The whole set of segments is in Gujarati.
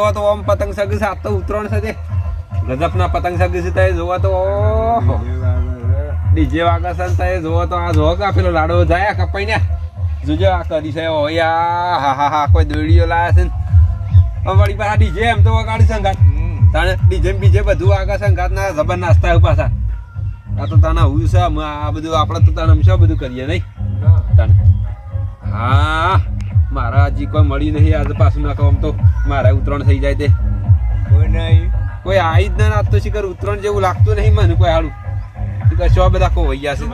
જોવા તો આમ પતંગ સગ છે, આજ તો ઉત્તરાયણ છે તે. ગજબના પતંગ સગ છે તે જોવા તો ડીજે વાગે છે તે જોવા તો, આ જોવો કે પેલો લાડો જાય કપાઈ ને જોજો આ કરી છે, ઓયા હા હા હા, કોઈ દોડીઓ લાયા છે ને. વળી પાછા ડીજે એમ તો વગાડી સંગાત તાણે ડીજે બીજે બધું આગળ સંગાત ના જબર નાસ્તા પાછા. આ તો તાના હું છે આ બધું, આપણે તો તાને શું બધું કરીએ નહીં. તાણે. હા. મારા હજી કોઈ મળી નહીં આજે પાછું નાખો આમ તો. મારા ઉતરણ થઈ જાય તે. કોઈ નહીં. કોઈ આવી જ ના નાખતો શીખર ઉતરણ જેવું લાગતું નહીં મને કોઈ હાડું શીખર શું બધા કો વૈયા છે.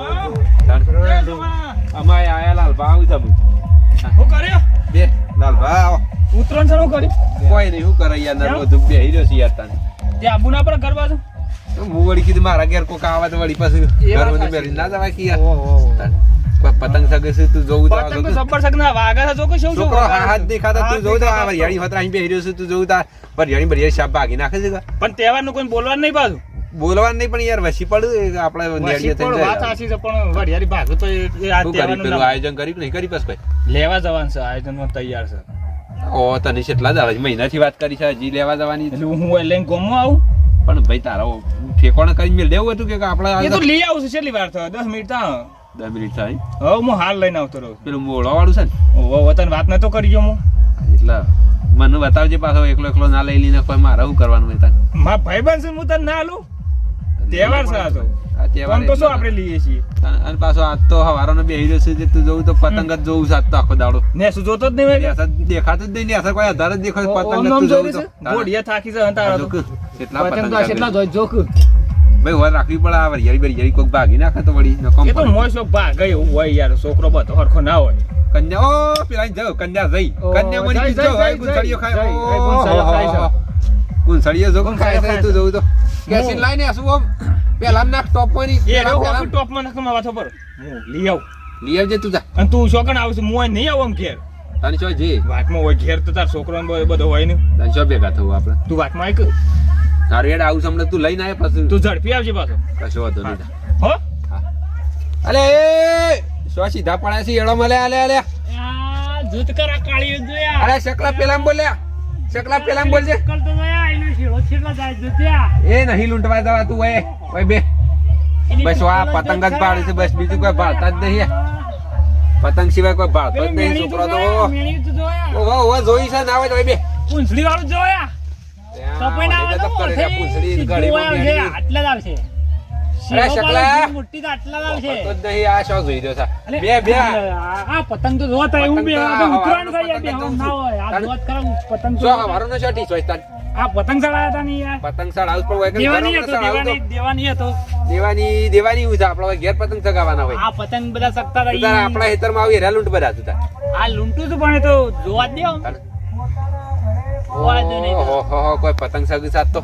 અમારે આયા લાલભા આવું છે હું. કર્યો? બે. લાલભા આવો. ઉતરણ છે હું કર્યું કોઈ નહીં શું કરે યાર? નર્મો ધૂપ બેહી રહ્યો છે યાર તને તે આબુ ના પડે ઘર બાજુ? હું વળી કીધું મારા ઘેર કોક આવે તો વળી પાછું ઘર. બેરી ના જવાય કે યાર. કોઈ પતંગ સગે છે તું જોઉં તો પતંગ તો સગ ના વાગા જો કે શું શું છોકરો હાથ દેખાતા તું જોઉં તો આ દેખાતા. વરિયાળી અહીં બેહર્યો છે તું જોઉં તો પર વરિયાળી બરિયાળી શાપ ભાગી નાખે છે પણ તહેવારનું કોઈ બોલવાનું નહીં પાછું? બોલવાનું નહીં પણ યાર વસી પડ્યું આપણે નેડીએ થઈ જાય વાત આસી છે પણ વડિયારી ભાગ તો એ- આ તહેવારનું આયોજન કર્યું નહીં? કરી પછી લેવા જવાનું છે આયોજનમાં તૈયાર છે. ઓ તને કેટલા દાડા મહિના મહિનાથી વાત કરી છે હજી લેવા જવાની એટલે હું લઈને ગમો આવું. પણ ભાઈ તારો ઠેકોણા કરીને મેળ દેવું હતું કે આપણે એ તો લઈ આવું છે છેલ્લી વાર થયો દસ મિનિટ થાય દસ મિનિટ થાય. હવે હું હાલ લઈને આવતો રહું પેલું મોળો છે ને? છું વતન વાત નતો કરી ગયો હું? એટલે. મને બતાવજે પાછો એકલો એકલો ના લઈ લઈને કોઈ મારે શું કરવાનું હોય તારે મારા ભાઈબંધ છે હું તને ના આલું તહેવાર છે આ તો. તહેવાર તો શું આપણે લઈએ છીએ? અને અને પાછો આજ તો હવારોનો બેહી રહ્યો છે જે તું જોઉં તો પતંગ જ જોઉં છે આજ તો આખો દાડો. ને શું જોતો જ નહીં દેખાતું જ નહીં કોઈ આધાર જ દેખાય પતંગ જ જોઉં તો. ગોડિયા થાકી છે તારા તો. કેટલા પતંગ પતંગ તો આ કેટલા જોઈ જોક. ભાઈ વાર રાખવી પડે આ વરિયાળી બરિયાળી કોઈક ભાગી નાખે તો વળી નકોમ એ તો મોય મોસો ભાગ એવું હોય યાર છોકરો બધો હરખો ના હોય. કન્યા ઓ પેલા અહીં કન્યા જઈ. કન્યા મની જો ગુંસળીઓ ખાય. ઓ, ગુંસળીઓ છે. જો કોણ ખાય છે તું જોઉં તો. કેસિન લાઈને આસુ ઓમ પેલા નાખ ટોપમાં ની એ રો રહ્યો ટોપમાં ટોપમાં નાખવા પર લઈ આવું. લઈ આવજે તું જા. અને તું શોકણ આવશે મોય નહીં આવું આમ ઘેર. તને શું જે વાતમાં હોય ઘેર તો તાર છોકરો બધો હોય ને. તને છો ભેગા થવું આપણે? તું વાતમાં આય તારું આવું સમલે તું લઈને આવે પછી. તું ઝડપી આવજે પાછો. કશો વાંધો નહીં. હો. અલે એ! શું સીધા પડ્યા છે? એડો મળે અલે અલે. જૂત કરા કાળી જોયા. અરે શકલા પેલા બોલ્યા શકલા પેલા બોલજે કરતો જોયા એનો શીળો છેટલા જાય જુત્યા. એ નહીં લૂંટવા જવા તું ઓય ઓય બે. બસ આ પતંગ જ પાડે છે બસ બીજું કોઈ ભાળતા જ નહીં પતંગ સિવાય કોઈ ભાળતો જ નહીં છોકરો તો ઓહો. ઓહો જોઈ છે ના હોય તો બે. પૂંછડી વાળું જોયા. કપાઈ ના આવે તો કરે પૂંછડી આવશે આટલા જ આવશે. અરે શકલા! મોટી તો આટલા જ આવશે. તો નહીં આ શું જોઈ રહ્યો છે. બે બે. આ આ પતંગ તો જોતા એવું બે આ તો આ ઉતરાયણ હવાનો થાય યાર, પતંગ બેહવાનું ના હોય. આ જોત ખરા પતંગ તો શું નો શોટી ચોઈસ તાન આ પતંગ ચડાયા હતા નહીં યાર પતંગ સાડ આવું હોય દેવાની હતો દેવાની દેવાની હતો. દેવાની દેવાની હોય આપણે ઘેર પતંગ ચગાવવાના હોય. આ પતંગ બધા સકતા હતા આપણા ખેતરમાં આવી હેરા લૂંટ બધા તું તાર આ લૂંટું તો પણ તો જોવા જ કોઈ પતંગ સગી સાથ તો.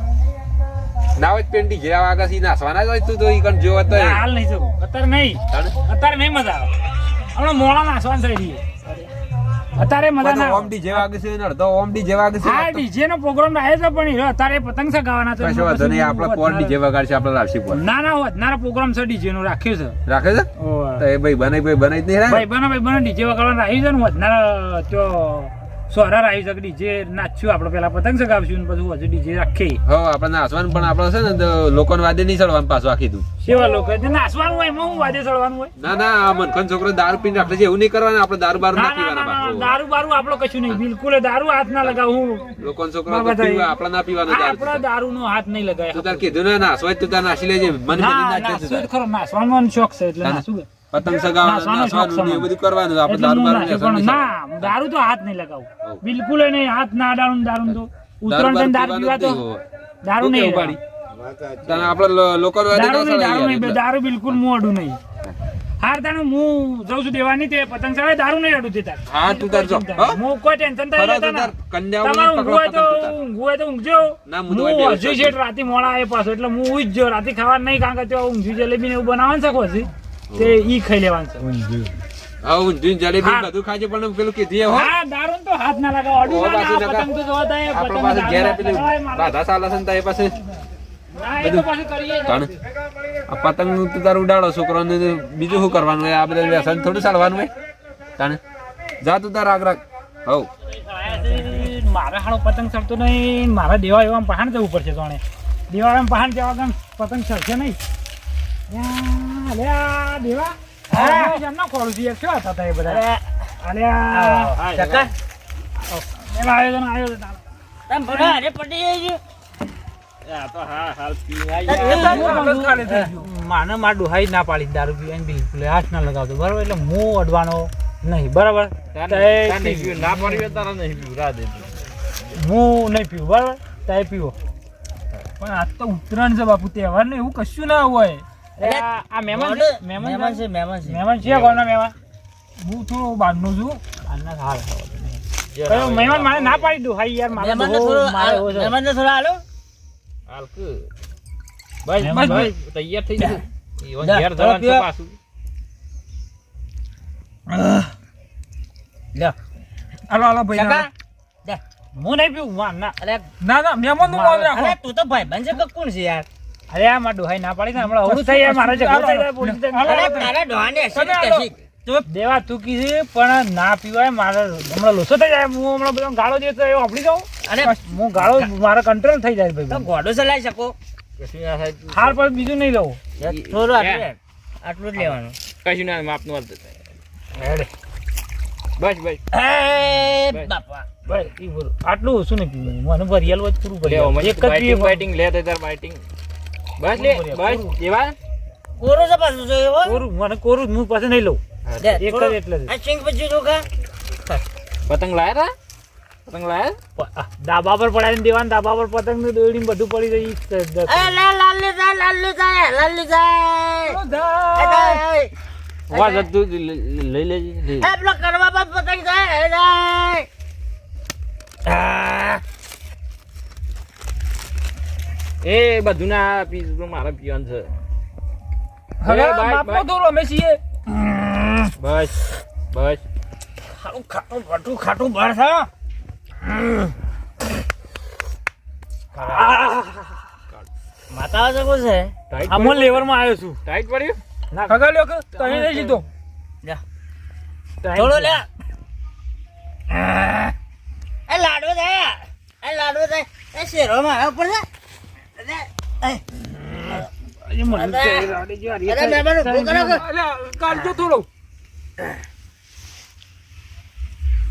ના હોય પેન્ટી જેવા વાગા સી નાસવાના જ હોય તું તો ઈ કણ જોવો તો હાલ નહીં જવું. અત્યારે નહીં. અત્યારે નહીં મજા આવે. હમણાં મોડા નાસવાનું થઈ રહ્યું અત્યારે મજા ના ઓમ આવે. વાગે છે ને અડધો ઓમ ડી વાગે છે હા ડીજે નો પ્રોગ્રામ રહે છે પણ અત્યારે પતંગ ચગાવવાના છે. કશો વાંધો નહીં આપણે પોર ડી જેવા વગાડશે આપણે લાવશી પોર ના ના વધનારા પ્રોગ્રામ છે ડીજે નો રાખ્યો છે. રાખે છે? તો એ ભાઈ બનાવી ભાઈ બનાવી જ નહીં ભાઈ રે ભાઈ બનો ડીજે વગાડવાનું રાખ્યું છે ને વધનારા તો સોરા રાખ્યું છે ડીજે નાચ્યું આપણે પેલા પતંગ સગાવશું ને પછી હજુ ડીજે રાખીએ હો આપણે નાસવાનું પણ આપણે છે ને લોકો વાદે નહીં ચડવાનું પાછું આખી તું સેવા લોકો નાચવાનું હોય એમાં હું વાદે ચડવાનું હોય? ના ના મનખન છોકરો દારૂ પીને રાખે છે એવું નહીં કરવાનું આપણે દારૂ બારૂ ના પીવાના દારૂ બારૂ આપણો કશું નહીં બિલકુલ દારૂ હાથ ના લગાવું લોકો છોકરો તો આપણે ના પીવાનો દારૂ આપણા દારૂ નો હાથ નહીં તું લગાય તાર કીધું ના નાસવાય તો તું તાર નાસી લેજે મને મેલી ના નાખજે તું નાચવું જ તાર. ખરો નાચવાનો મને શોખ છે એટલે ના, ના. નાચું કે. પતંગ સગાવવાનું નાસવાનું એ બધું કરવાનું આપણે દારૂ બારૂ નાચું, નાસવાનું પણ નહીં. ના દારૂ તો હાથ નહીં લગાવું. બિલકુલ નહીં હાથ ના અડાડું દારૂ તો ઉતરણ પણ દારૂ પીવા તો. દારૂ નહીં ઉપાડી? આપણે લો- દારૂ નહીં દારૂ ચડાવીએ નહીં દારૂ બિલકુલ મોઢું નહીં. હાર તાનું હું જઉં છું દેવાની તે પતંગ દારૂ નહીં અડું તે હા તું તાર જો. હું? કોઈ ટેન્શન થાય લેતા તો ના. તમારું હોય હોય ઊંઘજો. હું હજી છે રાતે મોડા આવે પાછો એટલે હું ઉઈ જ જો. રાતે ખાવા નહીં કારણ કે ત્યાં ઊંઘી જલેબી ને એવું બનાવવાનું શકો હજી? તે ઈ ખાઈ લેવાનું છે. હા ઊંધિયું ને જલેબી. બધું ખાજે પણ પેલું કીધી હો. હા દારૂન તો હાથ ના લગાવો. અડું ના. પતંગ તો જોવા થાય આપણે પતંગ પાસે ઘેર પેલી. રાધા સાલા છે ને પાસે? પતંગનું તું તારું ઉડાડો છોકરાને ને બીજું શું કરવાનું હોય? આ બધા વ્યસન થોડું ચાલવાનું હોય? તાણે. જા તું તાર આગ્રહ હવ મારે પતંગ ચડતો નહીં. મારે દેવા એવા પહાણ જવું પડશે તોણે દેવા એમ પહાણ જવા ગામ પતંગ ચડશે નહીં. આ દેવા. હા. કેવા હતા એ બધા? આયોજન આયોજન તમે અરે પડી. માને માર ડોહાઈ ના પાડી દારૂ પીવાની બિલકુલ હાથ ના લગાવતો. બરાબર એટલે હું અડવાનો નહીં. બરાબર? તારે નહીં પીવું, ના પડ્યું તારા નહીં પીવું. રાહ હું નહીં પીવું. બરાબર? તારે પીવો. પણ આજ તો ઉત્તરાયણ છે બાપુ તહેવાર ને એવું કશું ના હોય. આ આ મહેમાન છે? મહેમાન મહેમાન છે. છે મહેમાન છે. મહેમાન છે કોના મહેમાન? હું થોડો બહારનો છું. બહારના હાલ. કયો મહેમાન મારે ના પાડી દઉં. હાઈ યાર મારે મહેમાનને તો થોડું હાલો હાલ. કે. બસ બસ, બસ બસ. તૈયાર થઈ જજો. ઈવન ઘેર જવાનું છે પાછું. લ્યો હાલો હાલો ભાઈ હું નહીં પીવું ના. ના ના મહેમાનનું રાખો. તું તો ભાઈબંધ છે કે કોણ છે યાર? અરે આ માં ડોહાઈ ના પાડી ને હમણાં અવરું થઈ જાય મારા થઈ જાય. ડોહાને દેવા તું કીધી પણ ના પીવાય મારે હમણાં લોસો થઈ જાય હું હમણાં બધો ગાળો દે તો એ વાપરી જાઉં અને હું ગાળો મારો કંટ્રોલ થઈ જાય ભાઈ ગોડો ચલાવી શકો. કશું હાલ પર બીજું નહીં લઉં. થોડું આટલું આટલું જ લેવાનું. કશું ના માપનું હાલ તો. બસ બસ. એ બસ. બાપા. ભાઈ ઈ બોલો. આટલું ઓછું નહીં પીવું. મને ભરિયાલ વચ પૂરું લે એક જ બાઇટિંગ લે તાર બાઇટિંગ બસ લે બસ. જેવા? કોરો છે પાછું છે એવો કોરું મને કોરું હું પાસે નહીં લઉં. એક જ એટલે આ સિંગ પછી જો કા પતંગ લાયા તા? પતંગ લાયા? પ- પર પડાવીને દેવાનું ડાબા પર પતંગ ને દોડીને બધું પડી જ એ લા લાલ લે જાય લાલ લે જાય લાલ લે જાય. એ જાય, એ. વા જતું લઈ લઈ લેજે. એ પેલો કરવા પર પતંગ જાય એ જાય. એ બધું ના પીસ મારે પીવાનું છે. હવે એ તો અમે છીએ. બસ બસ. ખાટું ખાટું ખાટું ખાટું બહાર થા. માતા જગો છે. ટાઈટ અમોલ લેવલમાં આવ્યો છું. ટાઈટ પડ્યું? ના ખગા લ્યો કે તને નહીં લીધો. લે. થોડો લે એ લાડવો જાય એ લાડવો જાય એ શેરો મારા ઉપર છે.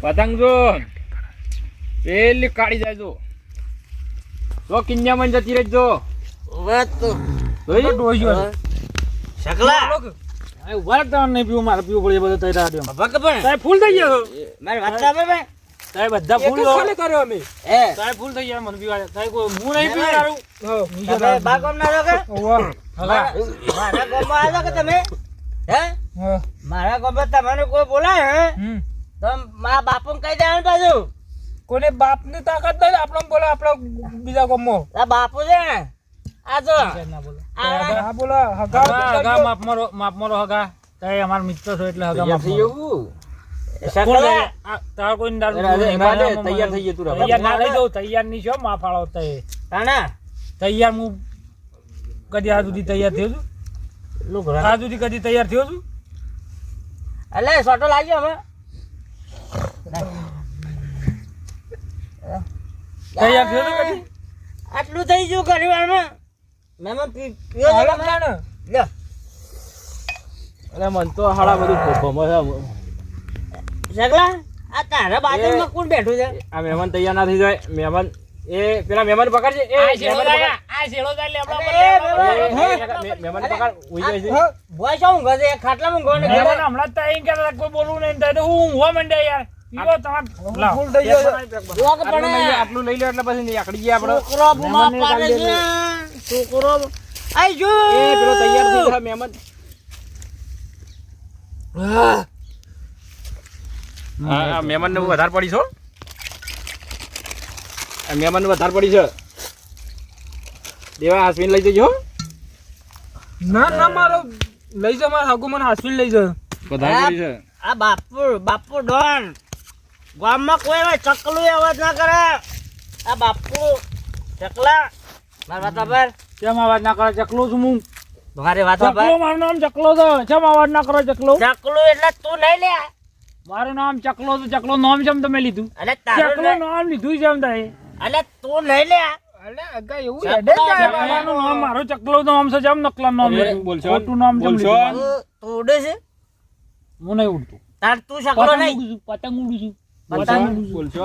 પતંગ જો પેલી કાઢી જાય જો જો કિન્યામાં જતી રહેજો તો. શકલા તમારે નહીં પીવું મારે પીવું પડે બધું તારે ફૂલ થઈ ગયો તારે બધા ફૂલ લો. કર્યો અમે. એ. તારે ફૂલ થઈ ગયા મને પીવા તારે કોઈ હું નહીં પીવું તમે બા કોમ ના છો મારા મારા ગામમાં કે તમે? હે. મારા તમને કોઈ બોલાય હે. તો મારા બાપુ કહી દેવાનું પાછું કોને બાપની તાકાત નહીં આપણો બોલો આપણો બીજા ગામમાં. આ બાપુ છે ને? આ બોલો. હા બોલો. હગા હગા માપ મારો માપ મારો હગા તારે અમારા મિત્ર છો એટલે હગા માપ તારા કોઈ દારૂ અરે, અરે, નહીં. એમાં દે, મારા તૈયાર થઈ જતું તૈયાર ના લઈ જાઉં તૈયાર નહીં છો માં ફાળો તૈયાર હું કદી આ સુધી તૈયાર થયો છું? આ સુધી કદી તૈયાર થયો છું? એટલે સોટો લાગ્યો હવે. તૈયાર થયો છું કદી? આટલું થઈ ગયું. લ્યો. અરે મન તો હાડા બધું ભમો છે આ તારા બાજુમાં કોણ બેઠું છે? આ મહેમાન તૈયાર ના થઈ જાય. મહેમાન એ પેલા મહેમાન પકડજે. એ આ શેડો જાય, પકડ. આ શેડો જાય એટલે અરે, આપણા એ, પર- એ, મે- મહેમાન પકડ ઉઈ જાય છે. હા, શું ઊંઘે છે? ખાટલા ઊંઘો ને મહેમાન હમણાં જ તાઈ કહેતા કોઈ બોલવું નહીં તો હું ઊંઘવા માંડ્યા યાર. પીવો તમાર ફૂલ થઈ ગયો છે. જોવા આટલું લઈ લો, પણ આટલું લઈ લો એટલે પછી નહીં આકડી ગયા આપણે. છોકરો બુમા પાડે છે. છોકરો આઈ જો એ પેલો તૈયાર થઈ ગયા મહેમાન. હા. આ મહેમાન ને વધારે પડી છો આ મહેમાન વધારે પડી છે. દેવા હાસવીન લઈ જજો ના ના મારો લઈ જાઓ મારા હગુ મને હાસવીન લઈ જાઓ વધારે પડી છે. આ બાપુ બાપુ ડોન. ગામમાં કોઈ હવે ચકલું અવાજ ના કરે. આ બાપુ ચકલા. મારા વાત પર કેમ અવાજ ના કરે? ચકલું છું હું. મારે વાત પર મારું નામ ચકલો છે. કેમ અવાજ ના કરે ચકલો? ચકલું એટલે તું નહીં લે. મારું નામ ચકલો તો ચકલો નામ છે તમે લીધું. અલે ચકલો નામ લીધું છે તમે. અલે તું લઈ લે. અલે અગા એવું હેડે. મારું નામ? મારું ચકલો નામ છે જેમ નકલા નામ લીધું. બોલશો? ખોટું નામ જેમ લીધું. તું તું ઉડે છે? હું નહીં ઉડતું. તાર તું શકલો પતંગ નહીં. ઉડું છું પતંગ ઉડું છું. પતંગ? પતંગ ઉડું છું. બોલશો?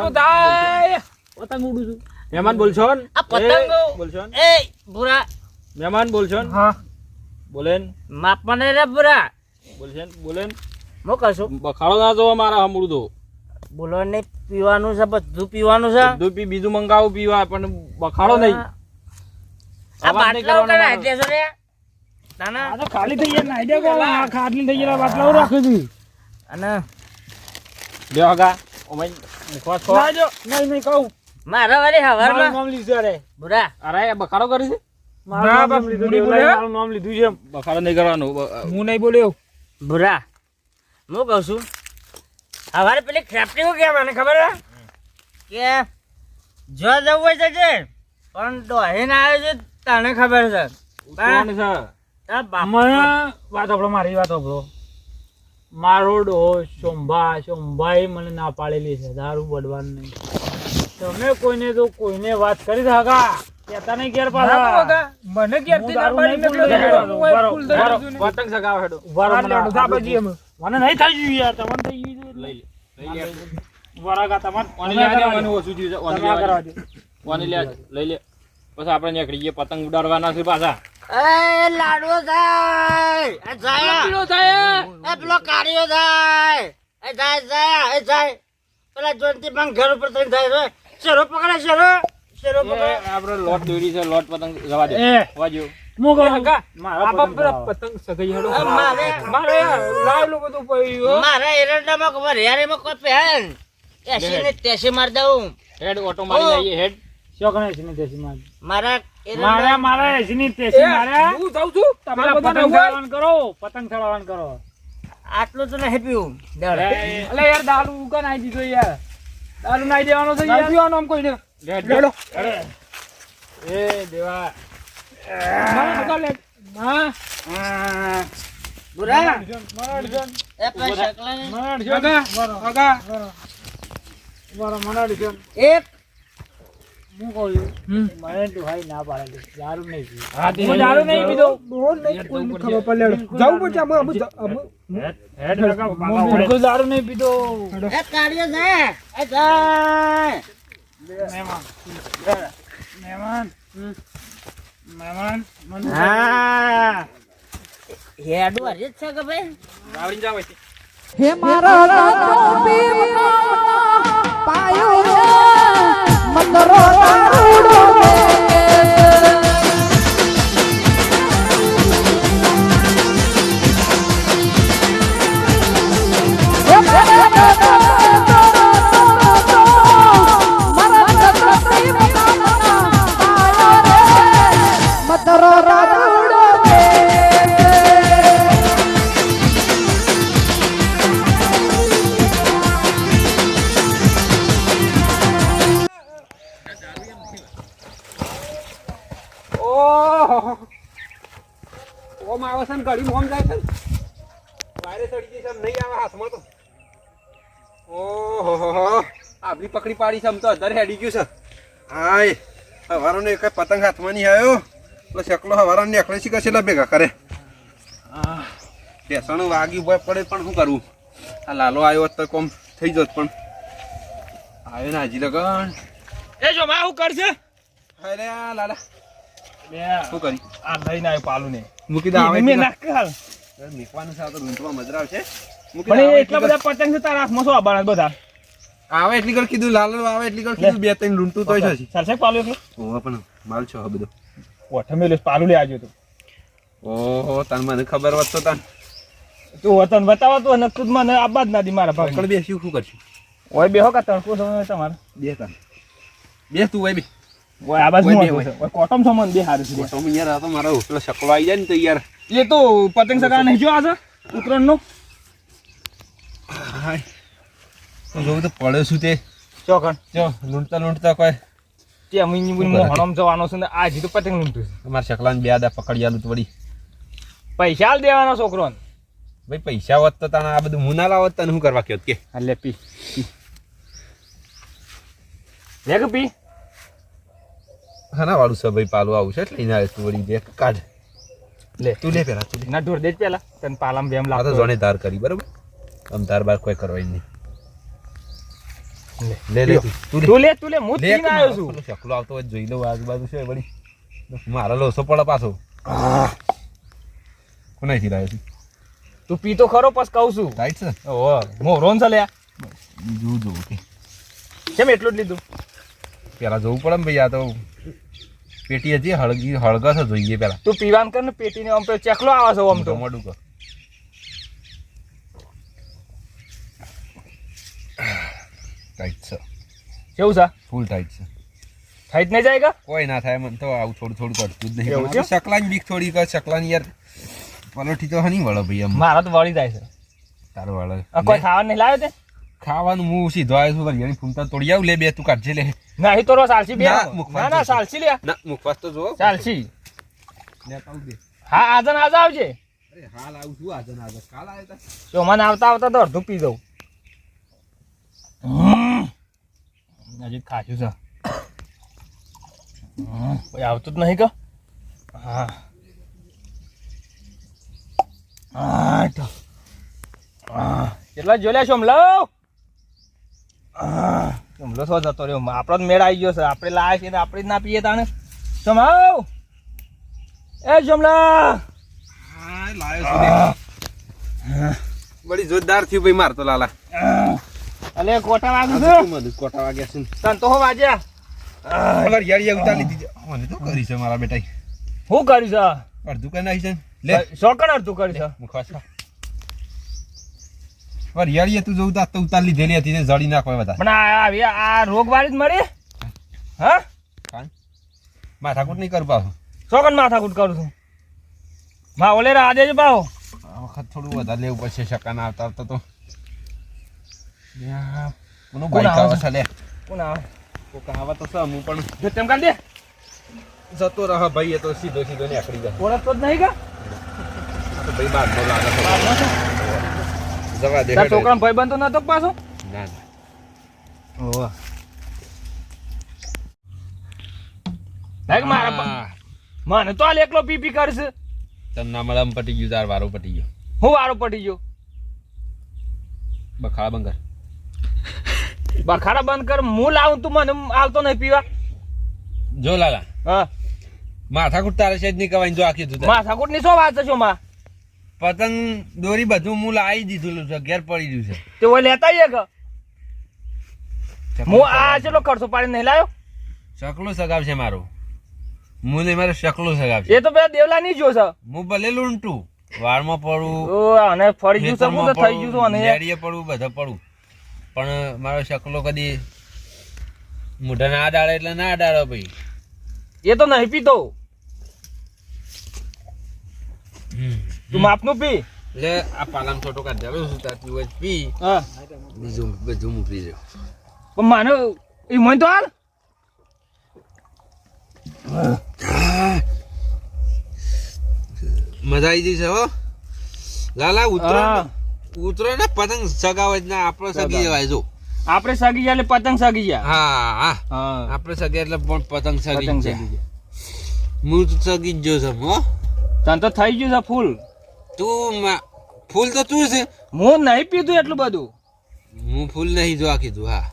પતંગ ઉડું છું. મહેમાન બોલશો? આ પતંગ એ, બોલશો? એ બુરા મહેમાન બોલશો? હા. બોલેન. માપને માપ મને રે બુરા બોલશે ને? ને? કશું? બખાડો ના જોવો મારા સાંભળું તો. બોલો નહીં પીવાનું છે બધું પીવાનું છે? બધું પી બીજું મંગાવું પીવા પણ બખાડો નહીં. આ બાટલાઓ કરવાનો કઈ મારો. રે? નાના આ તો ખાલી થઈ ગયા નાઈ દે આ ખાટલી થઈ ગયેલા બાટલાઓ રાખી દીધી અને બે હગા ઓમાઈ મુખવાસ ખો. ના નહીં નહીં કહું. મારા વાળી હવારમાં? નામ લીધું અરે. બુરા. અરે બખાડો કરી છે? મારું નામ નામ લીધું છે બખાડો નહીં કરવાનું હું નહીં બોલ્યો. બુરા. હું કહું છું? સવારે પેલી ખેપટી કે મને ખબર છે? કે જો જવું હોય છે પણ દોહીને આવે છે તને ખબર છે. કોણ છે. તારા બાપ મને વાત આપણો મારી વાત આપણો. મારો ડો સોંભા સોંભાઈ મને ના પાડેલી છે. દારૂ બળવાનું નહીં. તમે કોઈને તો કોઈને વાત કરી દે કેતા નહીં ઘેર પાછા. ના પાડી. પતંગ સગાવો હેડો. મને લેડો, મને નહીં થઈ ગયું યાર તમને થઈ ગયું લઈ લે વરાગા તમાર. ઓની કરવા ઓની. ઓછું છે, ઓની તમે કરવા દે. દો. ઓની લે લઈ લે. પછી આપણે નીકળી જઈએ પતંગ ઉડાડવાના છે પાછા. એ લાડવો જાય એ જાય. એ. પેલો કાળિયો જાય. એ જાય જાય એ જાય. પેલા જોનતી પણ ઘર ઉપર થઈને જાય છે. શેરો પકડે શેરો. શેરો પકડે. આપણે લોટ દોરી છે લોટ પતંગ જવા દે. એ. મારા મારે મારે લાવલું બધું પડ્યું મારા એરંડામાં કોઈ રેયારીમાં કોઈ પહેન? એસી ને તેસી મારની ની. હું જાઉં છું? તમારે પતંગ ચડાવવાનું કરો પતંગ ચડાવવાનું કરો. આટલું તો નહીં પીવું. અલે યાર દારૂ ઉગા નાઈ દીધો યાર. દારૂ નાઈ દેવાનો છે યાર. પીવાનો આમ કોઈને? હેડ લેડો એ દેવા. ના, હગા લે. ના. બુરા. મારા એ પેલા શકલાને મારા અડચણ. હગા, બરો, હગા. બરો. બરો, મારા અડચણ. એક. હું કહું છું, મને દુહાઈ ના પાડેલી. દારૂ નહીં પીવું. હા, તે દારૂ નહીં પીધો બોલ નહીં કોઈને ખબર પડે. જવું અમે અમે હેડ, હેડ, કાકા, દારૂ નહીં પીધો એ કાળિયો જાય એ જાય. મહેમાન. મહેમાન. મહેમાન મને હા. હેડું હરી છે કે ભાઈ? આવડી જાવ છે હે મારા પાયો રે. મંદરો દારૂડો પાડી છે આમ તો અધર હેડી ગયું છે. હાય હવારોને એક પતંગ હાથમાં નહીં આવ્યો. એટલે શકલો હવારોને નીકળે છે કશે ભેગા કરે. બેસણ વાગ્યું ભય પડે પણ શું કરવું? આ લાલો આવ્યો તો કોમ થઈ જત પણ. આવ્યો ને હાજી લગન. એ જો માં શું કરશે? અરે આ લાલા. બે. શું કરી? આ લઈને આવ્યો પાલું ને મૂકી દે આવે મેં નાખ હાલ. ઘર છે આ તો રૂંટવા મજરા આવશે. મૂકી દે, એટલા બધા પતંગ છે તારા હાથમાં શું આવવાના બધા? આવે એટલી કર કીધું લાલો આવે એટલી કર કીધું બે ત્રણ લૂંટું તોય છે સરસે પાલું એટલે ઓહો પણ માલ છો આ બધો. ઓઠમે લે પાલું લે આજો તું. ઓહો તન મને ખબર હોત તો તન. તું વતન બતાવો તો અને તું મને આબા જ ના દી મારા ભાગ કડ બે શું કરશું? ઓય બેહો કા તણકો સમય તમાર? બે તન. બે તું ઓય બે. ઓય આબા જ ઓય. કોટમ સમન બે હારું છે. તો યાર આ તો મારો હોટલ શકલો આવી જાય ને તો યાર એ તો પતંગ સગા નહીં જો આજે ઉતરણ નો હાય. તો તો પડે શું તે? ચોકણ ચો લૂંટતા લૂંટતા કોઈ તે બુની મોહણમ જવાનો છે ને આજે તો પતંગ લૂંટું તમારા શકલાને બે આદા પકડી આલું તો વળી. પૈસા આલ દેવાનો છોકરો ભાઈ પૈસા હોત તો તને આ બધું હું ના લાવત તને શું કરવા કયો કે? લે પી. લે કે પી. હાના વાળું છે ભાઈ પાલું આવું છે એટલે તું વળી દે. કાઢ. લે. તું લે પેલા તું ના ઢોર દે જ પેલા. તને પાલામ બેમ આ તો જોને ધાર કરી બરોબર? આમ ધાર બાર કોઈ કરવાય નહીં. લે. લે લે તું. તું લે. તું લે હું પીને આવ્યો છું. શકલો આવતો હોય જોઈ લઉં આજુબાજુ છે વળી. મારા લોસો પડે પાછો. કોનાથી લાવ્યો છું તું પીતો ખરો પછી કહું છું. રાઈટ છે? ઓ મોરોન છે લે બીજું જોવું કે કેમ એટલું જ લીધું? પેલા જોવું પડે ને ભાઈ આ તો પેટી હજી હળગી હળગસ જોઈએ પેલા. તું પીવાનું કર ને પેટીને આમ પેલો ચેકલો આવે છે આમ તો. મોડું કર. ટાઈટ છે. કેવું છે? ફૂલ ટાઈટ છે. થઈ જ નહીં જાય કોઈ ના થાય મને તો આવું થોડું થોડું કરતું જ નહીં. શકલાની બીક થોડી કર શકલાની યાર પલોઠી તો હની વળો ભાઈ મારા તો વળી જાય છે. તારો વળો. કોઈ ખાવાનું નહીં લાવ્યો તે? ખાવાનું હું સીધો આવ્યો છું વરિયાળી ફૂમતા તોડી આવું લે બે તું કાઢજે લે. ના તો રો સાલસી બે. ના, ના મુખવાસ ના સાલસી લે. ના મુખવાસ તો જો સાલસી દે હા આજન આજ આજે આવજે. અરે હાલ આવું છું આજન આજ. કાલ આવ્યો તો. મને આવતા આવતા તો અડધું પી દઉં. હજી ખાશું છે. કોઈ આવતું જ નહીં કે? હા. કેટલા જોઈ લે શોમલો? શોમલો શું જતો રહ્યો? આપણો જ મેળ આવી ગયો છે. આપણે લાયા છીએ આપણે જ ના પીએ તાણે. શોમાવ એ શોમલા! હા લાવ્યો છું. લે. બડી જોરદાર થયું ભાઈ મારતો લાલા. અલે કોટા વાગું છું? તો કોટા વાગ્યા છે તન તો હો વાજ્યા. વરિયાળી ઉતારી દીધી. મને તો કરી છે મારા બેટા હું કરી છે? અડધું કઈ નાખી છે. લે. શોકન અડધું કરી છે? મુખવાસ ખા. વરિયાળી તું જોઉં તો ઉતાર લીધેલી હતી ને જડી નાખવા બધા. પણ આ આ રોગ વાળી જ મળી હા? માથા માથાકૂટ નહીં કરું પાછું. શોકન માથાકૂટ કરું છું? મા ઓલે રા આજે બાવો આ વખત થોડું વધારે લેવું પડશે શકાના આવતા તો. કોનું કોણ આવે આવે છે. લે. કોણ આવે. કોક આવે તો છે હું પણ જો તેમ કાઢ દે. જતો રહ ભાઈ એ તો સીધો સીધો ને આકડી જાય. ઓળખ જ નહીં કા? તો ભાઈ બાર નો લાગે જવા દે તાર છોકરા ભાઈ બંધ નતો પાછો? ના ના. લાગ મારા મને તો આ એકલો પી પી કરશે. તમને ના મળે પટી ગયું તાર વારો પટી ગયો. હું વારો પટી ગયો? બખાડા બંગર. બખાડા બંધ કર હું લાવું તું મને આવતો નહીં પીવા. જો લાલા હા. માથાકૂટ તારે છે જ નહીં કવાય જો આખી તું. માથાકૂટની શું વાત છે માં પતંગ દોરી બધું હું લાવી દીધું છે ઘેર પડી ગયું છે. તે ઓય લેતા આવીએ કે? હું આ ચલો કરશો પાડી નહીં લાયો? શકલો સગાવશે મારો. હું નહીં મારો શકલો સગાવશે એ તો પેલા દેવલા નહીં જો છે હું ભલે લૂંટું વાળમાં પડું અને ફરી ગયું છે હું તો થઈ ગયું છું અને પડું બધા પડું. પણ મારો શકલો કદી મોઢા ના ડાળે એટલે ના ડાળો ભાઈ. એ તો નહીં પીતો. તું માપનું પી. એટલે આ પાલામ છોટો કાઢ દે. શું તાર પીવું પી. હા. બીજું બધું મૂકી દે પણ માનો એ મને તો હાલ. મજા આવી જઈ છે હો. લાલા ઉતરો. હા. ઉતરો ને પતંગ સગાવે જ ના આપણે સગી જવાય જો. આપણે સગી ગયા એટલે પતંગ સગી ગયા. હા હા. આપણે સગી એટલે પણ પતંગ સગી જાય હું તો સગી જ જો છું હો. તને તો થઈ ગયું છે ફૂલ. તું ફૂલ તો તું છે. હું નહીં પીધું એટલું બધું. હું ફૂલ નહીં જોવા કીધું હા.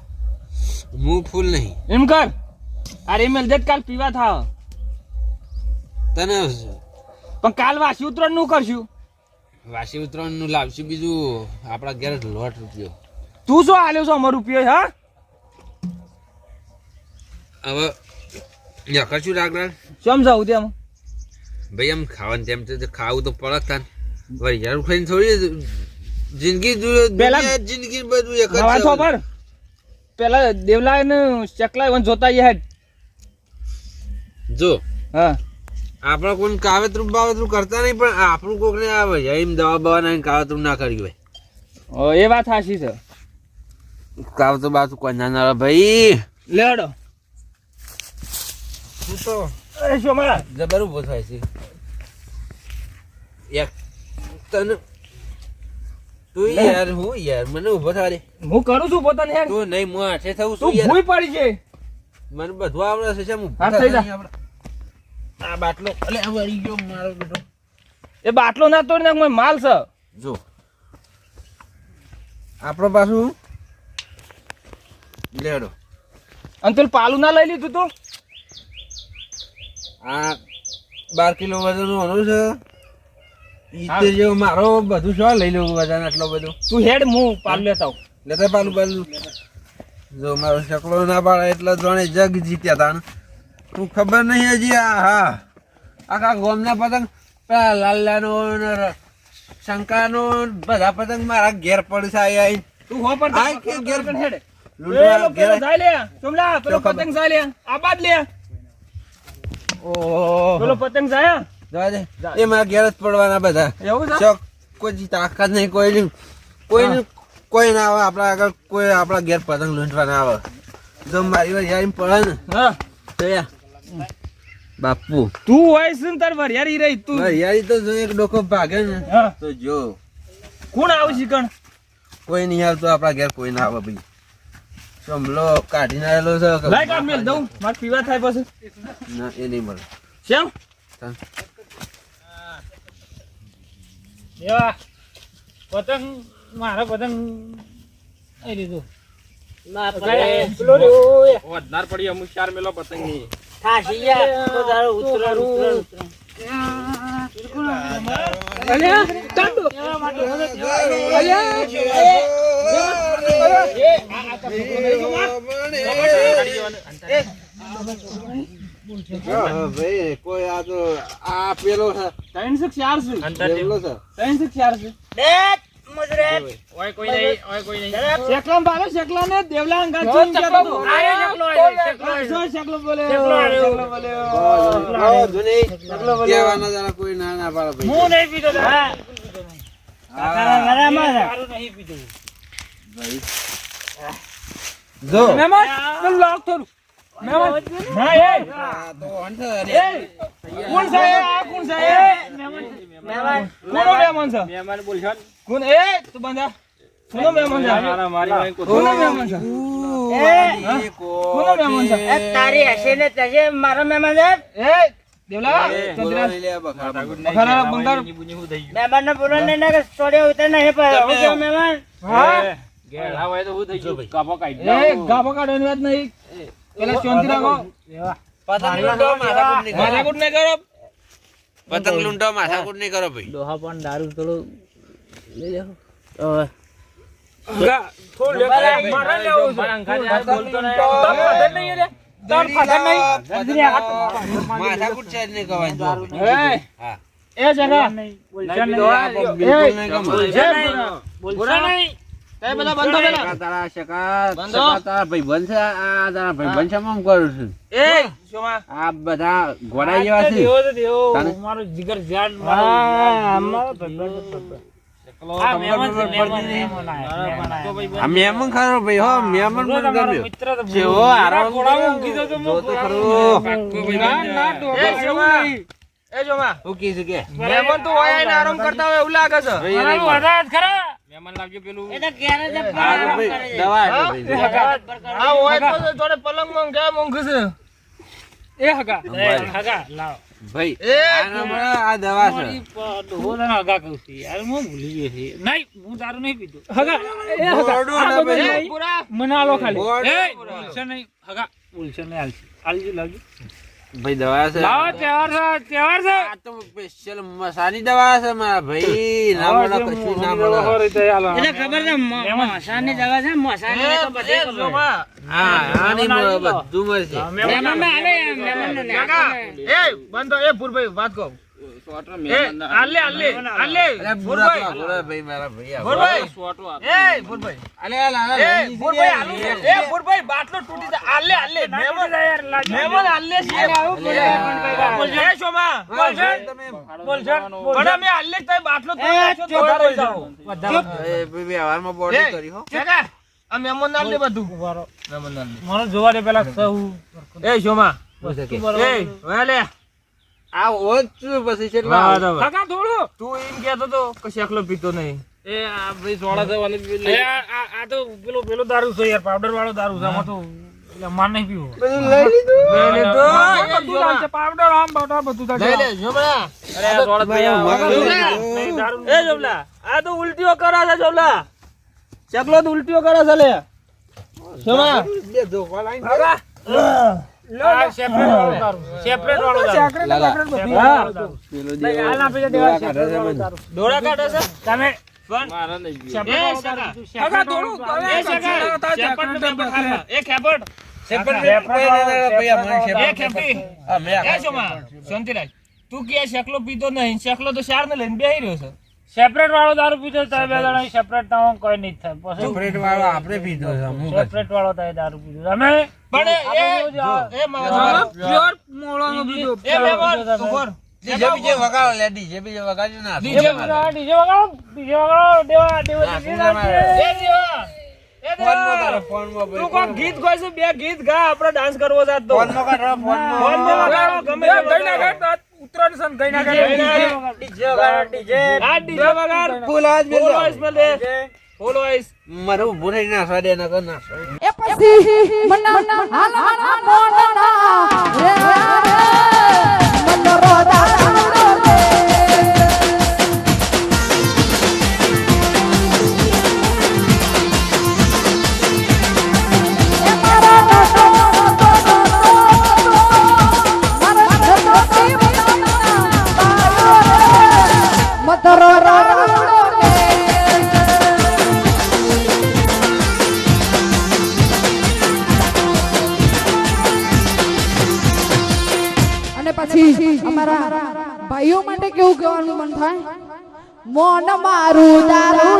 હું ફૂલ નહીં. એમ કર. અરે મેલ દે કાલ પીવા થાવ. તને પણ કાલ વાસી ઉતરણનું કરશું. વાસી ઉત્તરાયણનું લાવશું બીજું આપણા ઘેર લોટ રૂપિયો. તું શું આલ્યો છો અમારું રૂપિયો હા? હવે કરશું શું સમજાવું તેમ? ભાઈ આમ ખાવાનું તેમ તો ખાવું તો પડે જ તાન. વળી યાર ખાઈને થોડી જિંદગી પહેલા- જિંદગી બધું એક જ તો પર પેલા દેવલા ને ચકલા વન જોતા હેડ. જો હા. આપણે કોઈ કાવતરું બાવતરું કરતા નહીં પણ આપણું કોકને આવે છે એમ દવા બવા ના કાવતરું ના કરી હોય. એ વાત હાશી છે. કાવતર બાવતરું કોઈ ના ના ભાઈ. લેડો તો એ જબર ઊભો થાય છે. એક તને તું યાર હું યાર મને ઊભો થાય હું કરું છું પોતાને હેડ તું નહીં હું આઠે થવું છું પડી છે. મને બધું આવડે છે હા, થઈ. આ બાટલો. અલે વળી ગયો મારો બેટો. એ બાટલો ના તોડી નાખ માલ છે. જો. આપણો પાછું લેડો. અને પેલું પાલું ના લઈ લીધું તું? આ બાર કિલો વજન હોનું છે. ઈતે જેવો મારો બધું શું લઈ લઉં વજન આટલો બધો? તું હેડ હું પાલું લેતા લેતા પાલું પાલું. જો મારો શકલો ના પાડે એટલે જોણે જગ જીત્યા તા તું ખબર નહીં હજી આ હા. આખા ગોમના પતંગ પેલા લાલાનો ને ર- શંકાનો બધા પતંગ મારા ઘેર પડશે આઈ આઈ તું હો પણ આય કે ઘેર હેડ લૂંટવા પેલો ઘેર. જાય લે ચોમલા પેલો પતંગ જાય લે આબાદ લે. ઓહો. પેલો પતંગ જાય જવા દે એ મારા ઘેર જ પડવાના બધા. એવું છે? શોખ કોઈ તાકાત નહીં કોઈ કોઈ કોઈ ના આવે આપણા આગળ કોઈ આપણા ઘેર પતંગ લૂંટવા ના આવે. જો મારી વાર યાર પડે ને હા. બાપુ. તું હોય છે ને તાર વરિયારી રહી તું. વરિયારી તો જો એક ડોકો ભાગે ને તો જો. કોણ આવશે કણ? કોઈ નહીં આવતું આપણા ઘેર કોઈ ના આવે ભાઈ. સમલો કાઢીને આવેલો છે લાય કાઢ મેલ દઉં માર પીવા થાય પછી. ના એ નહીં મળે. શેમ એવા પતંગ મારા પતંગ એ લીધું. ના રહ્યો એ. વધાર પડી અમુક ચાર મેલો પતંગની થાશી ગયા. તો તારો ઉતરણ, ઉતરણ, ઉતરણ. હા, ભાઈ કોઈ આ તો આ પેલો છે ત્રણસો ચાર છે પેલો છે ત્રણસો ચાર છે ડેટ, મુજરે. ઓય કોઈ નહીં ઓય કોઈ નહીં. શેકલા બાલો શેકલા દેવલા અંગા ચીન કે તો. આયો શકલો આયો, શકલો આયો. શેકલો બોલે શકલો આયો. શકલો બોલે. ઓ, જરા કોઈ ના ના પાડે ભાઈ. હું નહીં પીતો હા. કાકાના ગળામાં છે. મારું નહીં પીતો જો. મહેમાન પેલું લોક થોડું. મહેમાન ના એ. આ તો હંસ એ. કોણ છે આ કોણ છે એ? મહેમાન. કોનો મહેમાન છે? મહેમાન બોલશો કોણ એ તું બંધા. કોનો મહેમાન છે? કોનો મહેમાન છે? એ કોનો મહેમાન છે? એ તારી હશે ને તશે મારો મહેમાન છે? એ દેવલા ચંદ્રા બખારા બંગાર મહેમાન ને બોલો ને કે સોડે ઉતર નહીં પડે હું મહેમાન? હા? એ ગાભો કાઢવાની વાત નહીં. પેલા શાંતિ રાખો. પતંગ લૂંટો માથાકૂટ નહીં કરો. નહીં કરો પતંગ લૂંટો માથાકૂટ નહીં કરો ભાઈ. દોહા પણ દારૂ થોડું લઈ લેવો હવે. એ જગા તે બધા બંધો પેલા. તારા શકા- બંધો. તારા ભાઈબંધ છે આ તારા ભાઈબંધ છે આમ કરું છું? એ શોમા આ બધા ઘોડા જેવા છે. દેવો દેવો. મારો જીગર જાન હા અમારો મેમન ખરો ભાઈ હો મેમન જો ગમ્યો જેવો આરામ જો તો હું ખરો. ના ના એ એ શોમા હું કીધું કે? મેમન તો હોય આરામ કરતા હોય એવું લાગે છે. ભાઈ. વધારે ખરા? મહેમાન લાવજો પેલું. એ તો ઘેરે જ પણ આ તો આરામ ભાઈ. કરે છે. દવા હા? હોય તો જોડે પલંગમાં ગયા મોંઘ છે. એ હગા. હગા. લાવ. ભાઈ એ મને આ દવા છે. મારી પ- ડોહો તને હગા કહું છું યાર હું ભૂલી ગયો છે. નહીં હું દારૂ નહીં પીતો હગા. એ હગા. ગોળડું આ ના બધું બને. નહીં. પૂરા મને આલો ખાલી. એ. નહીં. હગા બોલશે નહીં હાલજો લાવજો. ભાઈ દવા છે? લાવો તહેવાર છે તહેવાર છે. આ તો સ્પેશિયલ મસાની દવા છે મારા ભાઈ. ના મળે કશું ના મળે. એટલે ખબર છે મસાની દવા છે મસાની તો બધે ખબર. હા આ નહીં બધું મળશે. મેમન ને આલે યાર, ને ના. એ બંધો એ ભૂરભાઈ વાત કહો. આલે આલે આલે અરે બુરા તો બુરા ભાઈ મારા આવો. ભૂરભાઈ. એ ભૂરભાઈ. અલે આ એ ભૂરભાઈ આલુ યાર. એ ભૂરભાઈ બાટલો તૂટી જાય. આલે આલે મહેમાન મહેમાન આલે છે. એ શોમા બોલશે બોલશે પણ અમે આલે જ બાટલો તોડી નાખ્યો તો એ વ્યવહારમાં બોડી કરી હો. કાકા, આ મહેમાન ના લે બધું. મહેમાન ના લે. મને જોવા દે પેલા સૌ એ શોમા એ વાલે આ ઓછું પછી છે કાકા થોડું તું એમ કહેતો તો કે શેકલો પીતો નહીં. એ આ ભાઈ સોડા પેલી- એ આ આ- આ તો પેલો પેલો દારૂ છે યાર પાવડર વાળો દારૂ છે આમાં તો એટલે માર નહીં પીવો. બધું લઈ લીધું? બધું ચાલશે પાવડર આમ પાવડર બધું ચાલશે લઈ લે જોબલા. અરે આ સોળા ભાઈ આ- દારૂ એ જોબલા આ તો ઉલટીઓ કરે છે જોબલા. ચકલો તો ઉલટીઓ કરે છે લે. જમા આ સેપરેટ વાળો તું. કે શેકલો પીતો નહીં? શેકલો તો શાર ને લઈને બેહી રહ્યો છે. સેપરેટ વાળો દારૂ પીધો થાય બે જણા સેપરેટ તો કોઈ નહીં થાય. પછી સેપરેટ વાળો આપણે પીધો છે સેપરેટ વાળો તો દારૂ પીધો તમે? પણ એ એ મારા એ મેમોર ઉપર ડીજે બીજે વગાડો લે ડીજે બીજે વગાડજો ના ડીજે ડીજે ડીજે વગાડો ડીજે વગાડો દેવા દેવા ડીજે એ દેવા એ ફોનમાં દેવા. કરો ફોનમાં તું કોક ગીત ગાય છે? બે ગીત ગા આપડે ડાન્સ કરવો છે આજ તો. ફોનમાં કાઢો ફોનમાં. ફોનમાં વગાડો. ગમે તે વગાડો. ઉત્તરાયણ ના ગઈ ડીજે વગાડ ડીજે આ ડીજે વગાડ ફૂલ આજ ફૂલ મેલો માં ફૂલ આજ મારું ઊભું ના સાડે ના નકર ના એ પછી મન્ના હાલા મોનના રે રે મતરો દારૂડો ભાઈઓ માટે કેવું કહેવાનું મન થાય? મોન મારું દારૂડિયા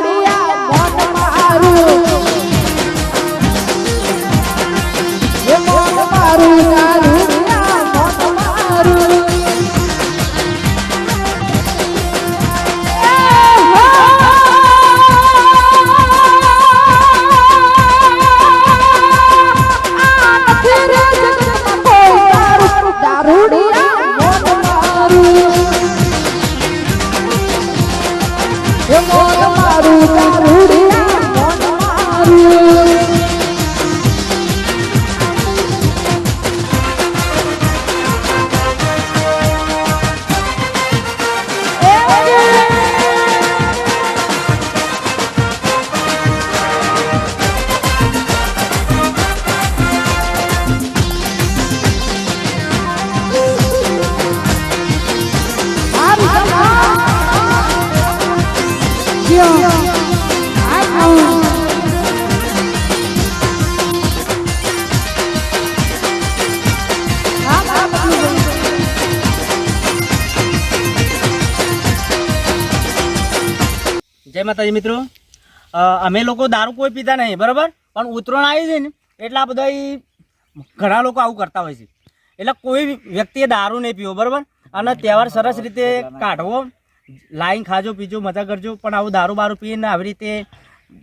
જય માતાજી મિત્રો. અમે લોકો દારૂ કોઈ પીતા નહીં, બરાબર? પણ ઉતરાણ આવી છે ને, એટલે આ બધા ઘણા લોકો આવું કરતા હોય છે. એટલે કોઈ વ્યક્તિએ દારૂ નહીં પીવો, બરાબર? અને તહેવાર સરસ રીતે કાઢવો, લાઈન ખાજો, પીજો, મજા કરજો, પણ આવું દારૂ બારૂ પીને આવી રીતે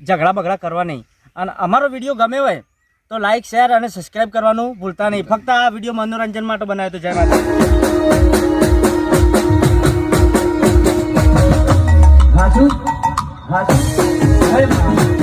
ઝઘડા બગડા કરવા નહીં. અને અમારો વીડિયો ગમે હોય તો લાઈક, શેર અને સબસ્ક્રાઈબ કરવાનું ભૂલતા નહીં. ફક્ત આ વીડિયો મનોરંજન માટે બનાવ્યો તો જય માતા હાજુ હાજુ